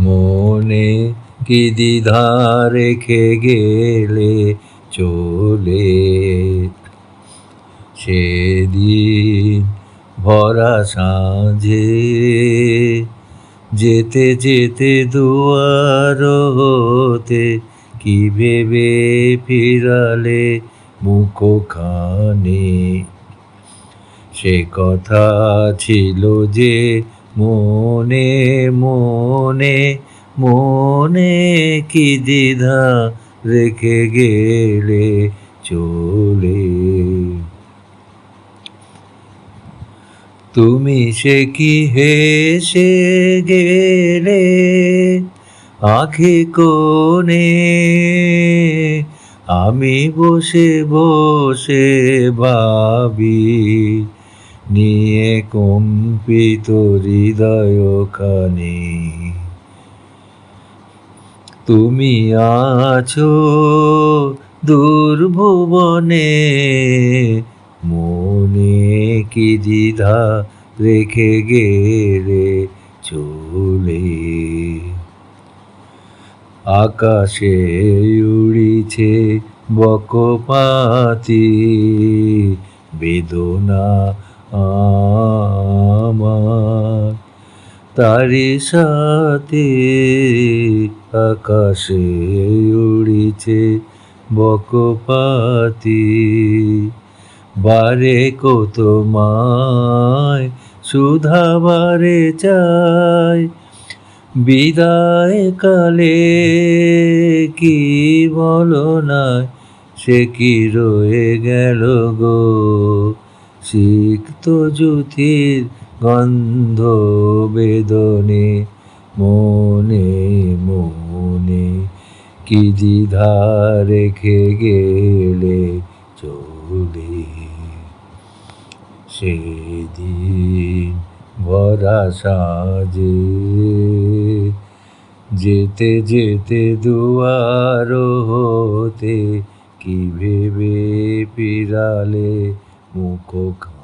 মনে কি দ্বিধা রেখে গেলে চলে। সেদিন ভরা সাঁঝে যেতে যেতে দুয়ার হতে কি ভেবে ফিরালে মুখখানে? সে কথা ছিল যে মনে মনে মনে কি দ্বিধা রেখে গেলে চলে? তুমি সে কি হেসে গেলে আখি কোণে? আমি বসে বসে ভাবি নিয়ে কম্পিত হৃদয় খানি তুমি আছো দুর্ভুবনে, মনে কি দ্বিধা রেখে গেলে চলে? আকাশে উড়িছে বকপাতি, বেদনা আমার। তারি সাথে আকাশে উড়িছে বকপাতি। বারে কত মায় সুধা বারে চাই বিদায় কালে কি বলো না সে কি রয়ে গেল গো? সিক্ত জ্যোতির গন্ধ বেদনে, মনে মনে কি দ্বিধা রেখে গেলে চলে? সেদিন ভরা সাজে যেতে যেতে দুয়ার হতে কি ভেবে পিরালে Mua.